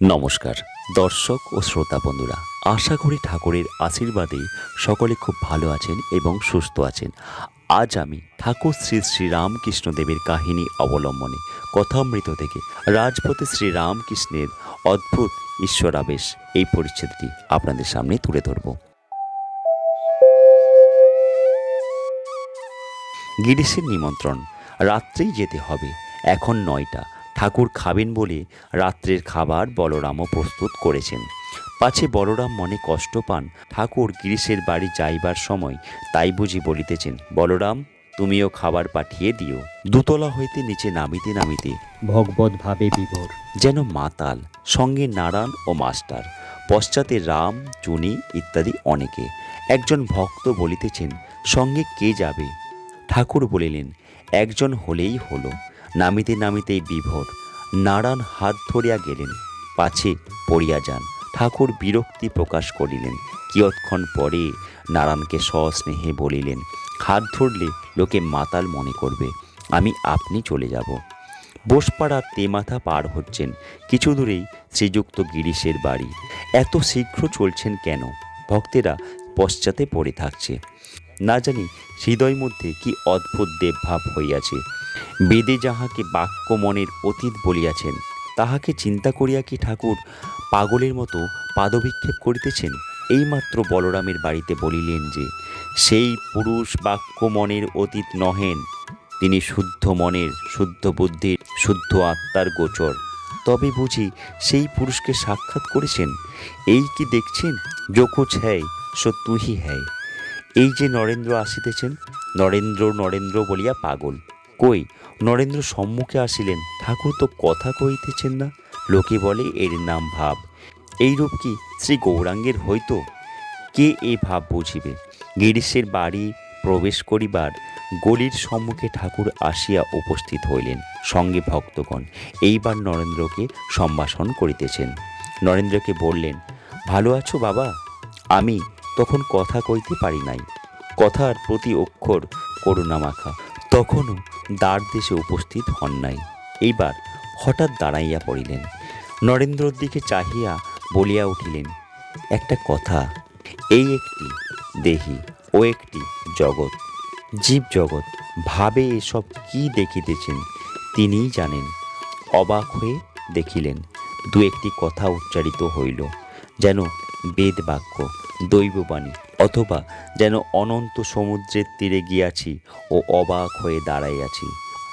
নমস্কার, দর্শক ও শ্রোতা বন্ধুরা, আশা করি ঠাকুরের আশীর্বাদে সকলে খুব ভালো আছেন এবং সুস্থ আছেন। আজ আমি ঠাকুর শ্রী শ্রীরামকৃষ্ণদেবের কাহিনী অবলম্বনে কথামৃত থেকে রাজপথে শ্রীরামকৃষ্ণের অদ্ভুত ঈশ্বরাবেশ এই পরিচ্ছেদটি আপনাদের সামনে তুলে ধরব। গিরিশের নিমন্ত্রণ, রাত্রেই যেতে হবে, এখন নয়টা। ঠাকুর খাবেন বলে রাত্রের খাবার বলরামও প্রস্তুত করেছেন। পাছে বলরাম মনে কষ্ট পান ঠাকুর গিরিশের বাড়ি যাইবার সময় তাই বুঝি বলিতেছেন বলরাম তুমিও খাবার পাঠিয়ে দিও। দুতলা হইতে নিচে নামিতে নামিতে ভগবত ভাবে বিভোর। যেন মাতাল সঙ্গে নারায়ণ ও মাস্টার। পশ্চাতে রাম চুনি ইত্যাদি অনেকে। একজন ভক্ত বলিতেছেন সঙ্গে কে যাবে? ঠাকুর বলিলেন একজন হলেই হলো। নামিতে নামিতেই বিভোর। নারায়ণ হাত ধরিয়া গেলেন, পাছে পড়িয়া যান। ঠাকুর বিরক্তি প্রকাশ করিলেন। কিয়ৎক্ষণ পরে নারায়ণকে সস্নেহে বলিলেন, হাত ধরলে লোকে মাতাল মনে করবে, আমি আপনি চলে যাব। বোসপাড়া তেমাথা পার হচ্ছেন, কিছু দূরেই শ্রীযুক্ত গিরিশের বাড়ি। এত শীঘ্র চলছেন কেন? ভক্তেরা পশ্চাতে পড়ে থাকছে। না জানি হৃদয় মধ্যে কি অদ্ভুত দেবভাব হইয়াছে। বেদে যাহাকে বাক্য মনের অতীত বলিয়াছেন, তাহাকে চিন্তা করিয়া কি ঠাকুর পাগলের মতো পাদবিক্ষেপ করিতেছেন? এইমাত্র বলরামের বাড়িতে বলিলেন যে, সেই পুরুষ বাক্য মনের অতীত নহেন, তিনি শুদ্ধ মনের, শুদ্ধ বুদ্ধির, শুদ্ধ আত্মার গোচর। তবে বুঝি সেই পুরুষকে সাক্ষাৎ করেছেন? এই কি দেখছেন? যো কুছ হ্যায়, সো তুহি হ্যায়। এই যে নরেন্দ্র আসিতেছেন, নরেন্দ্র নরেন্দ্র বলিয়া পাগল। কই? নরেন্দ্র সম্মুখে আসিলেন। ঠাকুর তো কথা কইতেছেন না। লোকে বলে, এর নাম ভাব। এইরূপ কি শ্রী গৌরাঙ্গের হইতো? কে এই ভাব বুঝিবে? গিরিশের বাড়ি প্রবেশ করিবার গলির সম্মুখে ঠাকুর আসিয়া উপস্থিত হইলেন সঙ্গে ভক্তগণ। এইবার নরেন্দ্রকে সম্ভাষণ করিতেছেন। নরেন্দ্রকে বললেন, ভালো আছো বাবা? আমি তখন কথা কইতে পারি নাই। কথার প্রতি অক্ষর করুণা মাখা তখনও দ্বার দেশে উপস্থিত হন নাই। এইবার হঠাৎ দাঁড়াইয়া পড়িলেন। নরেন্দ্রর দিকে চাহিয়া বলিয়া উঠিলেন, একটা কথা, এই একটি দেহি ও একটি জগৎ জীব জগৎ ভাবে এসব কি দেখিতেছেন, তিনিই জানেন। অবাক হয়ে দেখিলেন, দু একটি কথা উচ্চারিত হইল, যেন বেদ বাক্য দৈববাণী অথবা যেন অনন্ত সমুদ্রের তীরে গিয়াছি ও অবাক হয়ে দাঁড়াইয়াছি।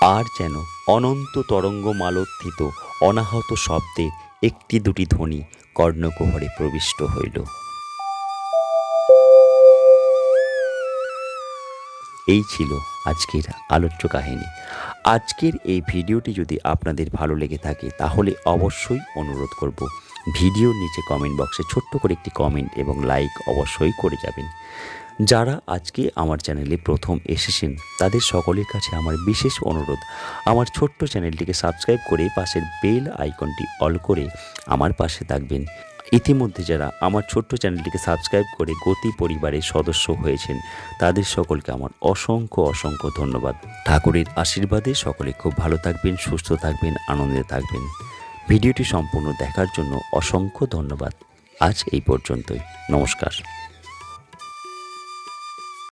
আর যেন অনন্ত তরঙ্গ মালোত্থিত অনাহত শব্দে একটি দুটি ধ্বনি কর্ণকুহরে প্রবিষ্ট হইল। এই ছিল আজকের আলোচ্য কাহিনী। আজকের এই ভিডিওটি যদি আপনাদের ভালো লেগে থাকে, তাহলে অবশ্যই অনুরোধ করব ভিডিওর নিচে কমেন্ট বক্সে ছোট্ট করে একটি কমেন্ট এবং লাইক অবশ্যই করে যাবেন। যারা আজকে আমার চ্যানেলে প্রথম এসেছেন, তাদের সকলের কাছে আমার বিশেষ অনুরোধ, আমার ছোট্ট চ্যানেলটিকে সাবস্ক্রাইব করে পাশের বেল আইকনটি অল করে আমার পাশে থাকবেন। ইতিমধ্যে যারা আমার ছোট্ট চ্যানেলটিকে সাবস্ক্রাইব করে গতি পরিবারের সদস্য হয়েছেন, তাদের সকলকে আমার অসংখ্য অসংখ্য ধন্যবাদ। ঠাকুরের আশীর্বাদে সকলে খুব ভালো থাকবেন, সুস্থ থাকবেন, আনন্দে থাকবেন। ভিডিওটি সম্পূর্ণ দেখার জন্য অসংখ্য ধন্যবাদ। আজ এই পর্যন্তই। নমস্কার।